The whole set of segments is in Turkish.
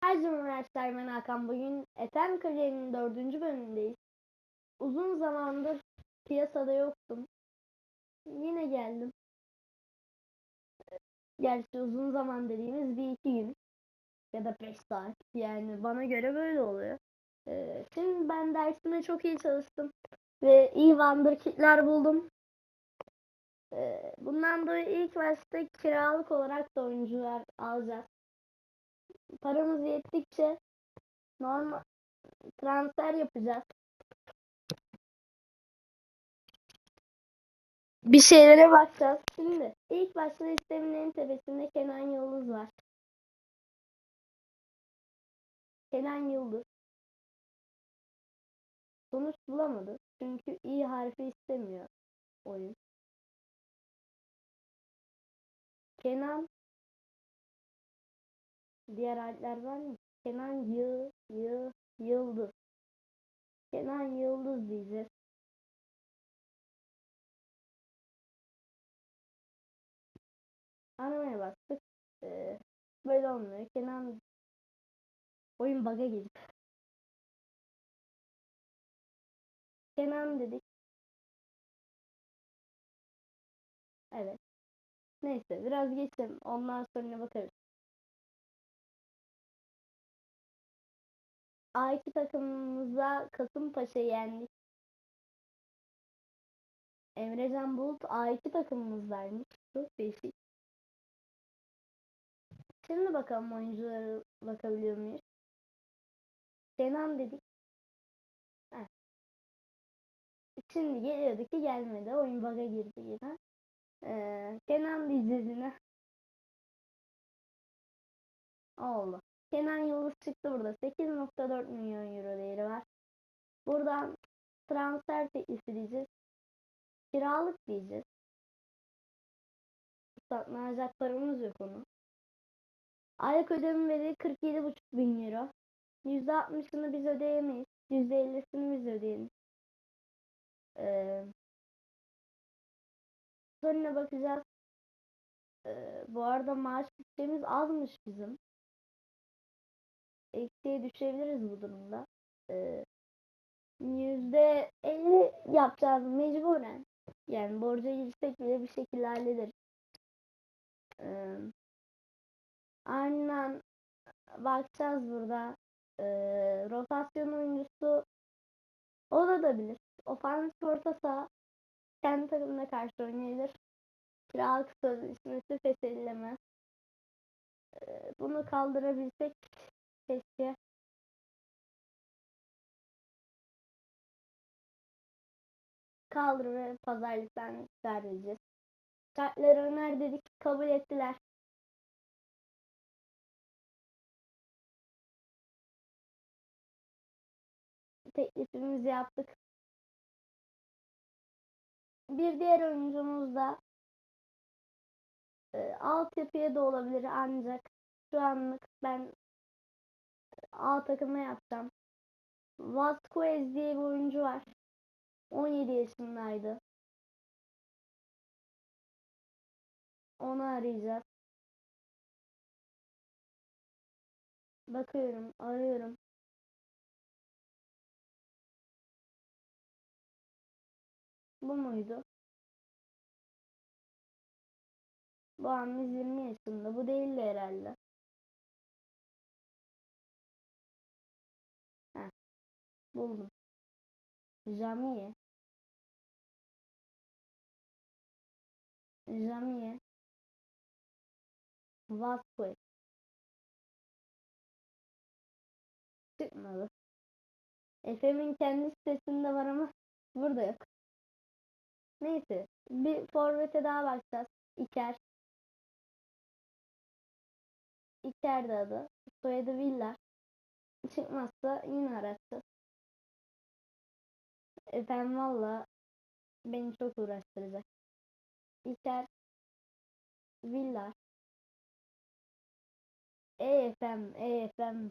Herkese arkadaşlar ben Hakan. Bugün Ethem Kariyer'in dördüncü bölümündeyiz. Uzun zamandır piyasada yoktum. Yine geldim. Gerçi uzun zaman dediğimiz bir iki gün. Ya da beş saat. Yani bana göre böyle oluyor. Ee, şimdi ben dersime çok iyi çalıştım. Ve iyi wonderkid'ler buldum. Ee, bundan dolayı ilk başta kiralık olarak da oyuncular alacağız paramız yettikçe normal transfer yapacağız. Bir şeylere bakacağız. Şimdi ilk başta listemin en tepesinde Kenan Yıldız var. Kenan Yıldız. Sonuç bulamadı. Çünkü iyi harfi istemiyor oyun. Kenan Diğer harfler var mı? Kenan Yı, Yı, Yıldız. Kenan Yıldız diyeceğiz. Aramaya bastık. Ee, böyle olmuyor. Kenan oyun bug'a girdi. Kenan dedik. Evet. Neyse biraz geçelim. Ondan sonra bakarız. A2 takımımıza Kasımpaşa yendik. Emrecan Bulut A2 takımımızdaymış. Çok değişik. Şimdi bakalım oyunculara bakabiliyor muyuz? Kenan dedik. Heh. Şimdi geliyordu ki gelmedi. Oyun bug'a girdi yine. Ee, Kenan diyeceğiz yine. Oldu. Kenan Yıldız çıktı burada. 8.4 milyon euro değeri var. Buradan transfer teklifi diyeceğiz. Kiralık diyeceğiz. Satın alacak paramız yok onun. Aylık ödeme bedeli 47.5 bin euro. %60'ını biz ödeyemeyiz. %50'sini biz ödeyelim. Ee, sonra bakacağız. Ee, bu arada maaş bütçemiz azmış bizim eksiye düşebiliriz bu durumda. Ee, yüzde elli yapacağız mecburen. Yani borca girsek bile bir şekilde hallederiz. Ee, aynen bakacağız burada. Ee, rotasyon oyuncusu olabilir. Ofansif orta saha kendi takımına karşı oynayabilir. Kiralık sözleşmesi feshedilemez. Ee, bunu kaldırabilsek Keşke. Kaldır ve pazarlıktan çıkar diyeceğiz. Şartları öner dedik. Kabul ettiler. Teklifimizi yaptık. Bir diğer oyuncumuz da e, altyapıya da olabilir ancak şu anlık ben A takımına yapacağım. Vasquez diye bir oyuncu var. 17 yaşındaydı. Onu arayacağız. Bakıyorum, arıyorum. Bu muydu? Bu an 20 yaşında. Bu değildi herhalde. Buldum. Jamiye. Jamiye. Vasquez. Çıkmadı. Efe'min kendi sitesinde var ama burada yok. Neyse. Bir forvete daha bakacağız. İker. İker de adı. Soyadı Villar. Çıkmazsa yine aratacağız. Efendim valla beni çok uğraştıracak. İlker Villar E efendim, e efendim.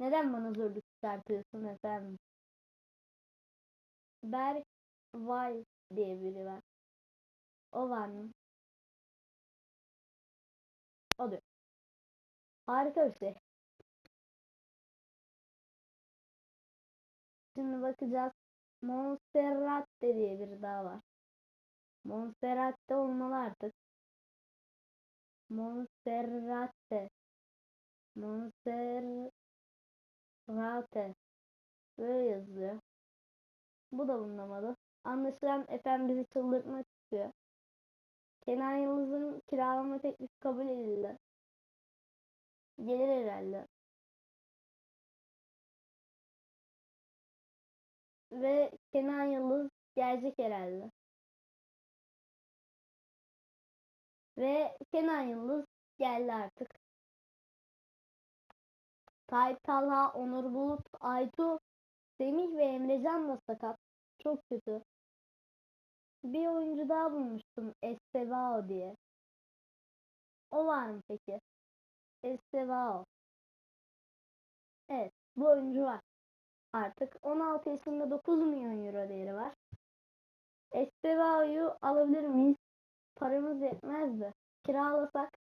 Neden bana zorluk çıkartıyorsun efendim? Berk Vay diye biri var. O var mı? O diyor. Harika bir şey. Şimdi bakacağız. Monserrate diye bir dağ var. Monserrate olmalı artık. Monserrate. Monserrate. Böyle yazılıyor. Bu da bulunamadı. Anlaşılan efendim bizi çıldırtmak istiyor. Kenan Yıldız'ın kiralama teklifi kabul edildi. Gelir herhalde. Ve Kenan Yıldız gelecek herhalde. Ve Kenan Yıldız geldi artık. Tayyip Talha, Onur Bulut, Aytu, Semih ve Emrecan da sakat. Çok kötü. Bir oyuncu daha bulmuştum. Estevao diye. O var mı peki? Estevao. Evet. Bu oyuncu var. Artık 16 yaşında 9 milyon euro değeri var. Estevao'yu alabilir miyiz? Paramız yetmezdi. Kiralasak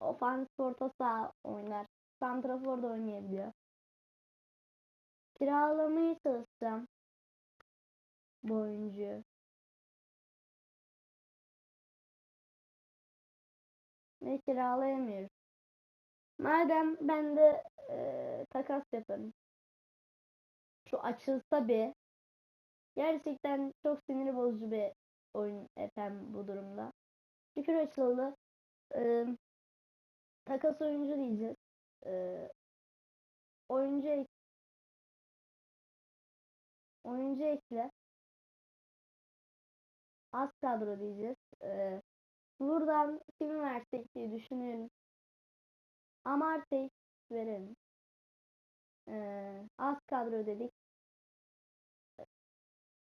ofans orta saha oynar. Santrafor da oynayabiliyor. Kiralamaya çalışacağım bu oyuncuyu. Ve kiralayamıyoruz. Madem ben de e, takas yaparım. Şu açılsa bir. Gerçekten çok sinir bozucu bir oyun efendim bu durumda. Şükür açıldı. E, takas oyuncu diyeceğiz. E, oyuncu ek, oyuncu ekle. Az kadro diyeceğiz. E, buradan kimi versek diye düşünüyorum. Amartey verelim. Ee, az kadro dedik.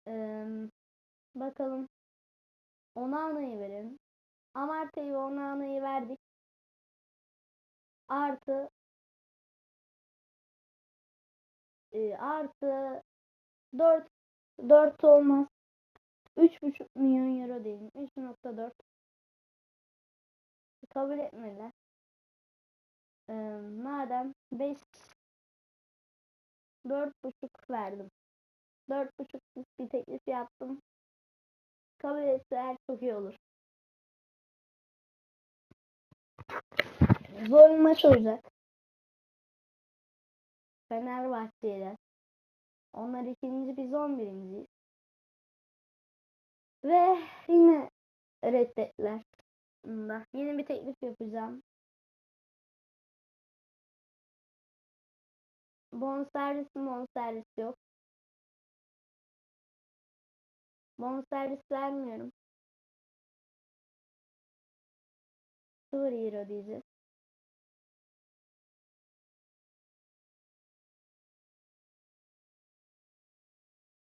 Ee, bakalım. Onana'yı verelim. Amartey'i ve Onana'yı verdik. Artı e, artı 4 4 olmaz. 3,5 milyon euro diyelim. 3.4 kabul etmediler. Ee, madem 5 4,5 verdim. 4,5 bir teklif yaptım. Kabul etseler çok iyi olur. Zor bir maç olacak. Fenerbahçe ile. Onlar ikinci biz on birinciyiz. Ve yine reddettiler. Bunda. Yeni bir teklif yapacağım. Bonservis bonservis yok. Bonservis vermiyorum. 0 euro diyeceğiz.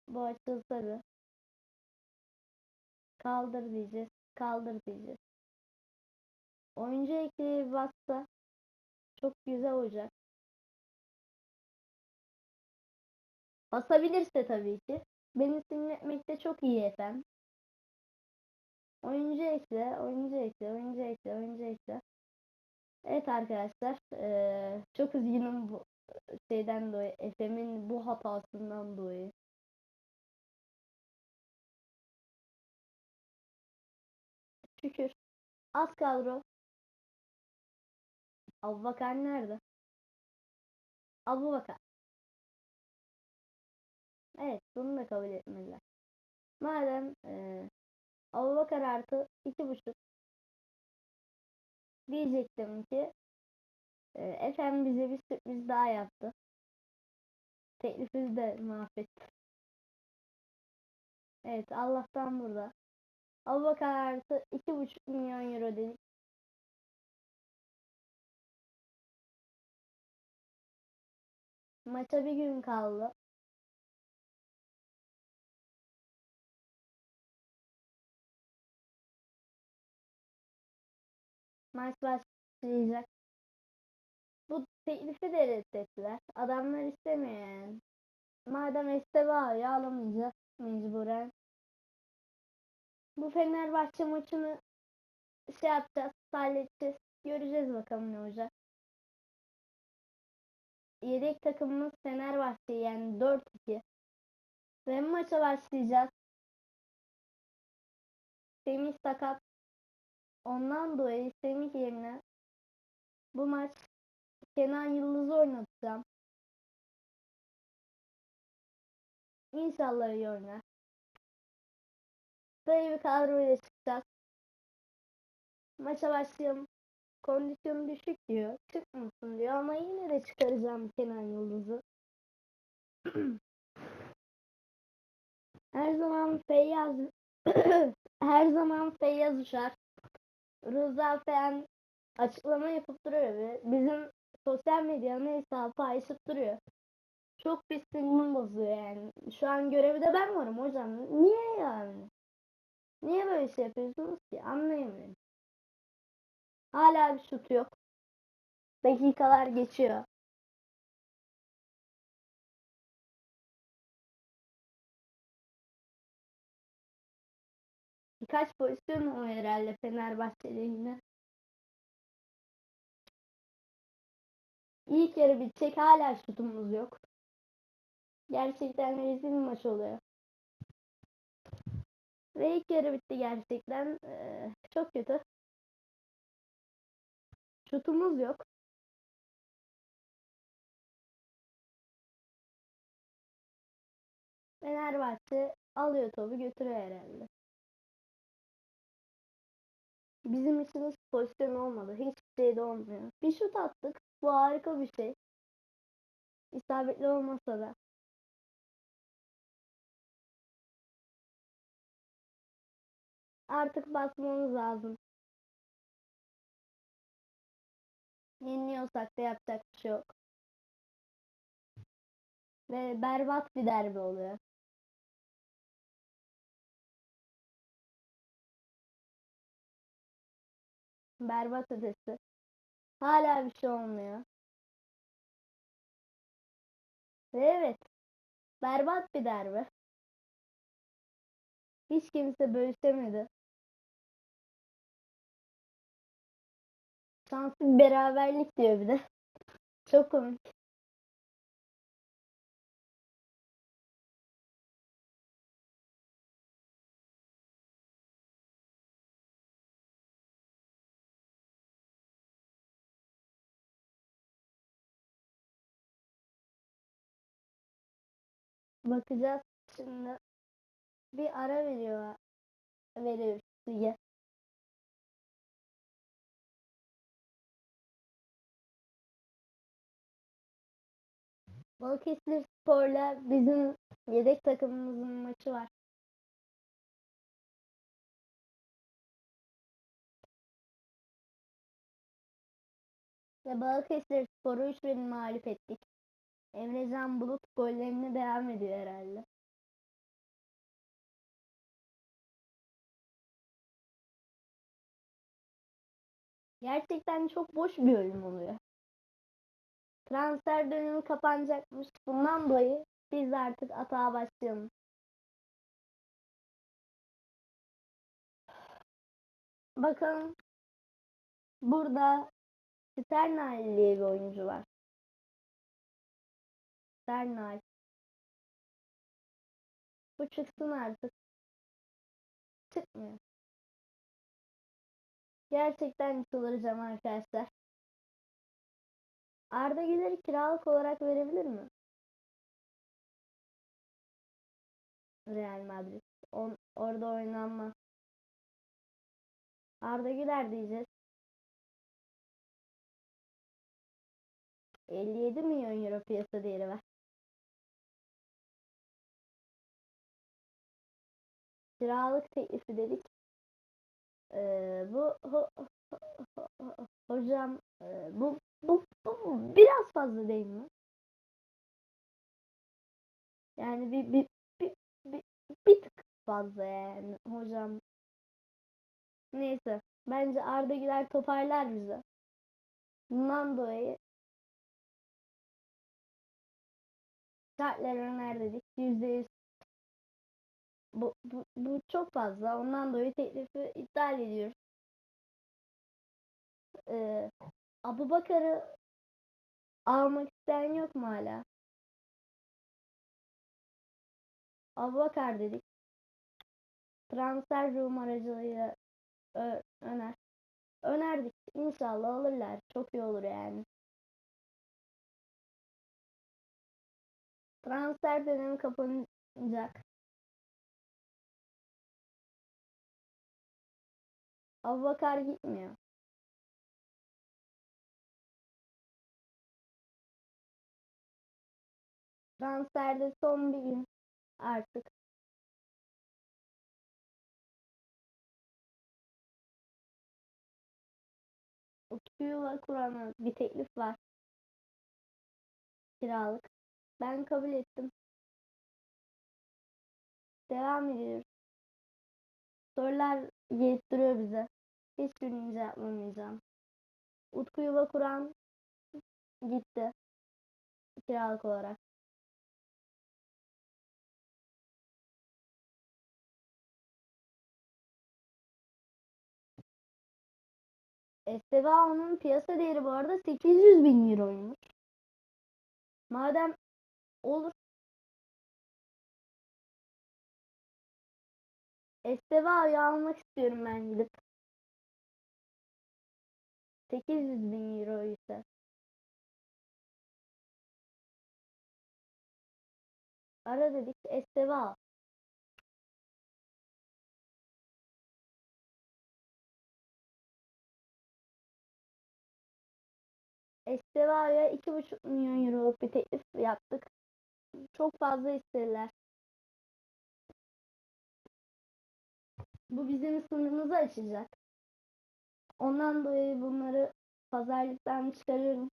Bu açılsa bir. Kaldır diyeceğiz. Kaldır diyeceğiz. Oyuncu ekleyi bassa çok güzel olacak. Basabilirse tabii ki. Beni sinirletmekte çok iyi efendim. Oyuncu ekle, oyuncu ekle, oyuncu ekle, oyuncu ekle. Evet arkadaşlar, ee, çok üzgünüm bu şeyden dolayı, Efem'in bu hatasından dolayı. Şükür. Az kadro. Abubakar nerede? Abubakar. Evet bunu da kabul etmediler. Madem e, Abubakar artı iki buçuk diyecektim ki e, efendim bize bir sürpriz daha yaptı. Teklifimizi de mahvetti. Evet Allah'tan burada. Abubakar artı iki buçuk milyon euro dedik. Maça bir gün kaldı. Maç başlayacak. Bu teklifi de reddettiler. Adamlar istemiyor yani. Madem Estevao'yu alamayacağız mecburen. Bu Fenerbahçe maçını şey yapacağız, halledeceğiz. Göreceğiz bakalım ne olacak. yedek takımımız Fenerbahçe yani 4-2. Ve maça başlayacağız. Semih sakat. Ondan dolayı Semih yerine bu maç Kenan Yıldız'ı oynatacağım. İnşallah iyi oynar. Böyle bir kadroyla çıkacağız. Maça başlayalım. Kondisyonu düşük diyor. Çıkmasın diyor ama yine de çıkaracağım Kenan Yıldız'ı. Her zaman Feyyaz her zaman Feyyaz Uçar. Rıza Fen açıklama yapıp duruyor ve bizim sosyal medyanın hesabı paylaşıp duruyor. Çok bir sinirim bozuyor yani. Şu an görevde ben varım hocam. Niye yani? Niye böyle şey yapıyorsunuz ki? Anlayamıyorum. Hala bir şut yok. Dakikalar geçiyor. Birkaç pozisyon o herhalde Fenerbahçe'de yine. İlk yarı bitecek hala şutumuz yok. Gerçekten rezil bir maç oluyor. Ve ilk yarı bitti gerçekten. Ee, çok kötü. Şutumuz yok. Fenerbahçe alıyor topu götürüyor herhalde. Bizim için hiç pozisyon olmadı. Hiçbir şey de olmuyor. Bir şut attık. Bu harika bir şey. İsabetli olmasa da. Artık basmamız lazım. Yeniliyorsak da yapacak bir şey yok. Ve berbat bir derbi oluyor. Berbat ötesi. Hala bir şey olmuyor. Ve evet. Berbat bir derbi. Hiç kimse bölüşemedi. Şanslı beraberlik diyor bir de. Çok komik. Bakacağız şimdi. Bir ara veriyor. Veriyor diye. Balıkesir Spor'la bizim yedek takımımızın maçı var. Ve Balıkesir Spor'u 3-1 mağlup ettik. Emrecan Bulut gollerine devam ediyor herhalde. Gerçekten çok boş bir oyun oluyor. Transfer dönemi kapanacakmış. Bundan dolayı biz artık atağa başlayalım. Bakalım. Burada Sternal diye bir oyuncu var. Sternal. Bu çıksın artık. Çıkmıyor. Gerçekten çıldıracağım arkadaşlar. Arda Güler'i kiralık olarak verebilir mi? Real Madrid. On, orada oynanmaz. Arda Güler diyeceğiz. 57 milyon euro piyasa değeri var. Kiralık teklifi dedik. Ee, bu ho, ho, ho, hocam e, bu, bu, bu biraz fazla değil mi? Yani bir bir bir, bir, bir tık fazla yani hocam. Neyse. Bence Arda Güler toparlar bizi. Bundan dolayı şartlar öner dedik. %100 bu, bu, bu çok fazla. Ondan dolayı teklifi iptal ediyoruz. Ee, Abu Bakar'ı Almak isteyen yok mu hala? Abubakar dedik. Transfer room aracılığıyla ö- öner. Önerdik. İnşallah alırlar. Çok iyi olur yani. Transfer dönemi kapanacak. Abubakar gitmiyor. Transferde son bir gün artık. Utku'yla Kur'an'a bir teklif var. Kiralık. Ben kabul ettim. Devam ediyoruz. Sorular getiriyor bize. Hiçbirini cevaplamayacağım. Utku Yuva Kur'an gitti. Kiralık olarak. Estevao'nun piyasa değeri bu arada 800 bin euroymuş. Madem olur Estevao'yu almak istiyorum ben gidip. 800 bin euro ise. Ara dedik Estevao. Estevao'ya 2,5 milyon euroluk bir teklif yaptık. Çok fazla istediler. Bu bizim sınırımızı açacak. Ondan dolayı bunları pazarlıktan çıkarıyorum.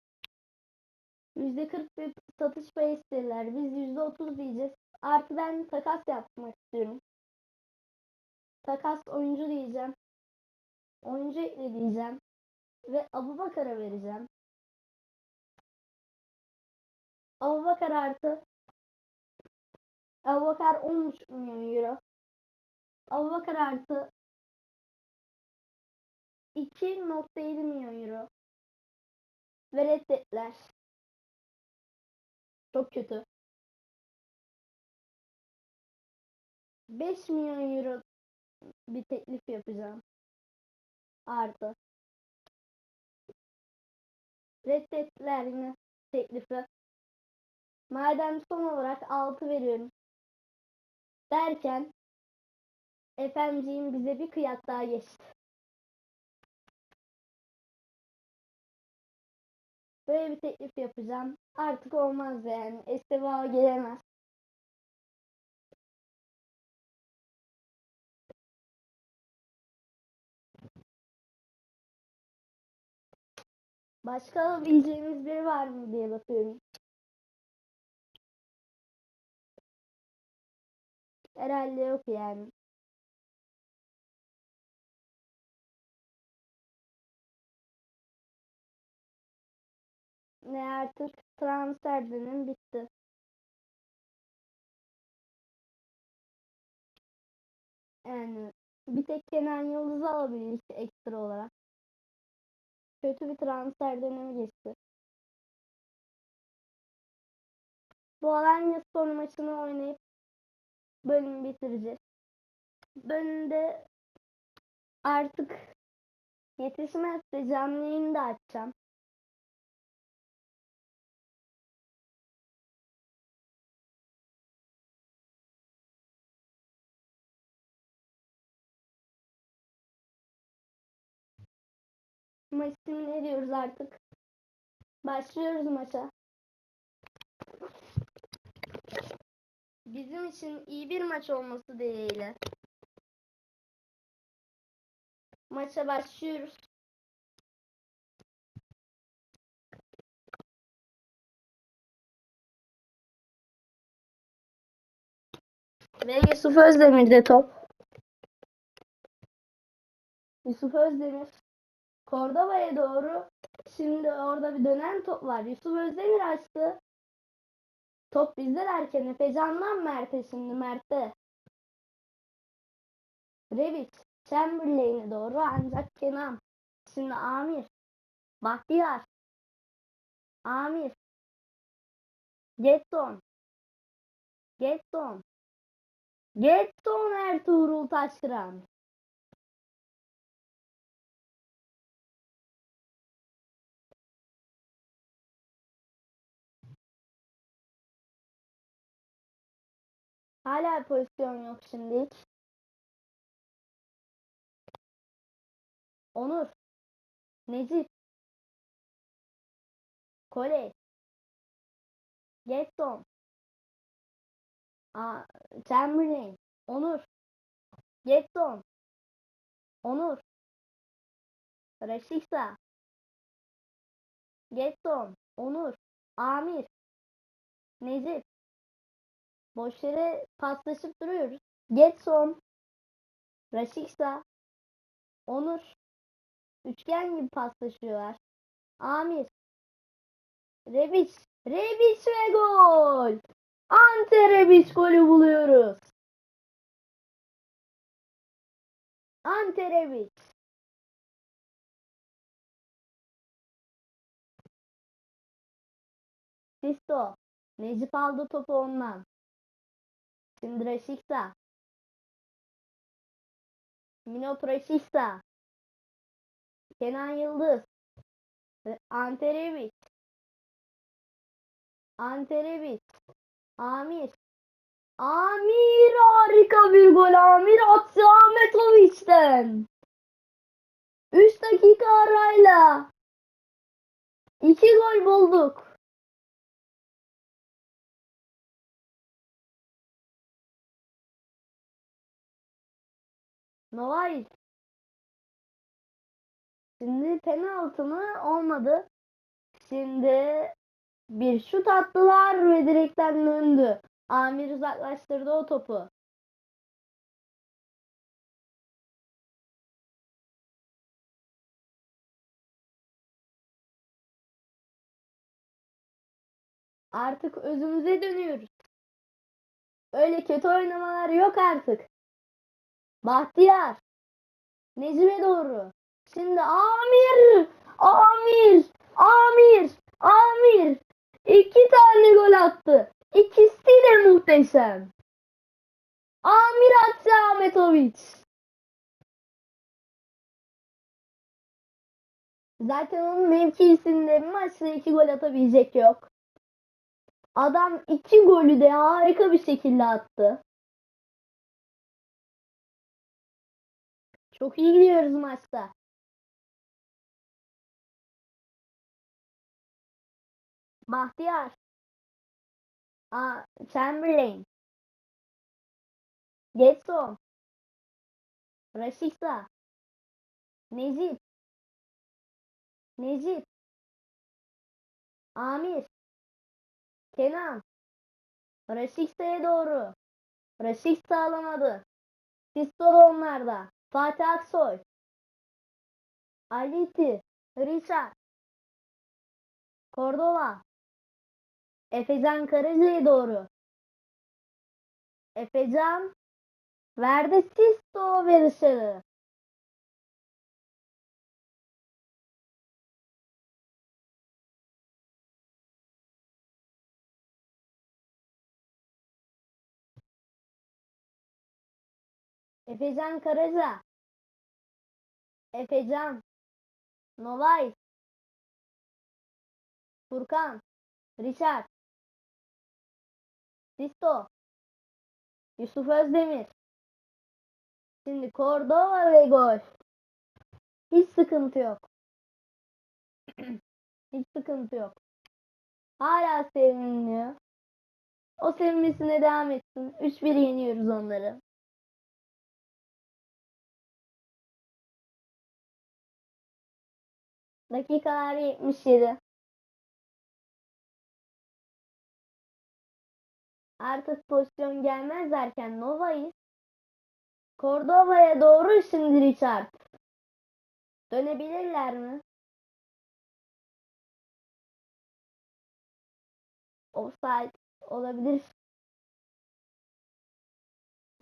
%40 bir satış payı istediler. Biz %30 diyeceğiz. Artı ben takas yapmak istiyorum. Takas oyuncu diyeceğim. Oyuncu ekle diyeceğim. Ve Abubakar'a vereceğim. Abubakar artı Abubakar 13 milyon euro. Abubakar artı 2.7 milyon euro. Ve reddettiler. Çok kötü. 5 milyon euro bir teklif yapacağım. Artı. Reddettiler yine teklifi. Madem son olarak 6 veriyorum. Derken efendiciğim bize bir kıyak daha geçti. Böyle bir teklif yapacağım. Artık olmaz yani. Esteva gelemez. Başka alabileceğimiz biri var mı diye bakıyorum. Herhalde yok yani. Ne artık transfer dönemi bitti. Yani bir tek Kenan Yıldız'ı alabiliriz ekstra olarak. Kötü bir transfer dönemi geçti. Bu Alanya Spor maçını oynayıp bölümü bitireceğiz. Bölümde artık yetişmezse canlı yayını da açacağım. Maçı simüle ediyoruz artık. Başlıyoruz maça. Bizim için iyi bir maç olması dileğiyle. Maça başlıyoruz. Ve Yusuf Özdemir'de top. Yusuf Özdemir. Cordoba'ya doğru. Şimdi orada bir dönen top var. Yusuf Özdemir açtı. Top bizde derken Efecan'dan Mert'e şimdi Mert'te. Rebic. Chamberlain'e doğru ancak Kenan. Şimdi Amir. Bahtiyar. Amir. Getson. Getson. Getson Ertuğrul Taşkıran. Hala pozisyon yok şimdilik. Onur. Necip. Kole. Getson. Aa, Chamberlain. Onur. Getson. Onur. Raşiksa. Getson. Onur. Amir. Necip. Boş yere paslaşıp duruyoruz. Getson. Raşiksa. Onur. Üçgen gibi paslaşıyorlar. Amir. Rebic. Rebic ve gol. Ante Rebic golü buluyoruz. Ante Rebic. Sisto. Necip aldı topu ondan. Şimdi Raşiksa. Minot Raşiksa. Kenan Yıldız. Ante Rebic. Ante Rebic. Amir. Amir harika bir gol. Amir attı Ahmetoviç'ten. 3 dakika arayla 2 gol bulduk. Novayt. Şimdi penaltı mı? Olmadı. Şimdi bir şut attılar ve direkten döndü. Amir uzaklaştırdı o topu. Artık özümüze dönüyoruz. Öyle kötü oynamalar yok artık. Bahtiyar. Necip'e doğru. Şimdi Amir. Amir. Amir. Amir. İki tane gol attı. İkisi de muhteşem. Amir attı Ahmetoviç. Zaten onun mevkisinde maçta iki gol atabilecek yok. Adam iki golü de harika bir şekilde attı. Çok iyi gidiyoruz maçta. Bahtiyar. Aa, Chamberlain. Getson. Raşiksa. Necip. Necip. Amir. Kenan. Raşiksa'ya doğru. Raşiksa alamadı. Sisto da onlarda. Fatih Aksoy. Aliti. Richard. Cordova. Efecan Karaca'ya doğru. Efecan verdi Sisto ve dışarı. Efecan Karaca. Efecan. Novay. Furkan. Richard. Sisto. Yusuf Özdemir. Şimdi Cordova ve gol. Hiç sıkıntı yok. Hiç sıkıntı yok. Hala seviniyor. O sevinmesine devam etsin. 3-1 yeniyoruz onları. Dakikalar 77. Artık pozisyon gelmez derken Nova'yı Cordova'ya doğru şimdi Richard. Dönebilirler mi? Offside olabilir.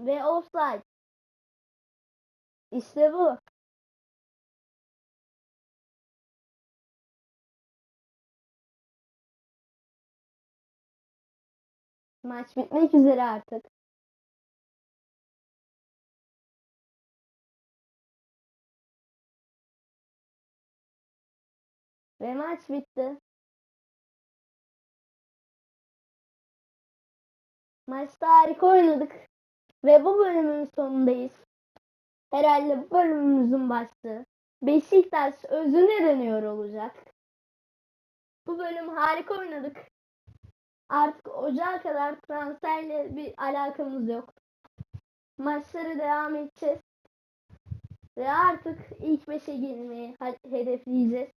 Ve offside. İşte bu. Maç bitmek üzere artık. Ve maç bitti. Maçta harika oynadık. Ve bu bölümün sonundayız. Herhalde bu bölümümüzün başlığı Beşiktaş özüne dönüyor olacak. Bu bölüm harika oynadık. Artık ocağa kadar transferle bir alakamız yok. Maçları devam edeceğiz. Ve artık ilk beşe girmeyi hedefleyeceğiz.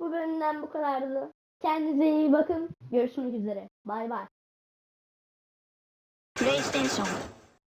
Bu bölümden bu kadardı. Kendinize iyi bakın. Görüşmek üzere. Bay bay. PlayStation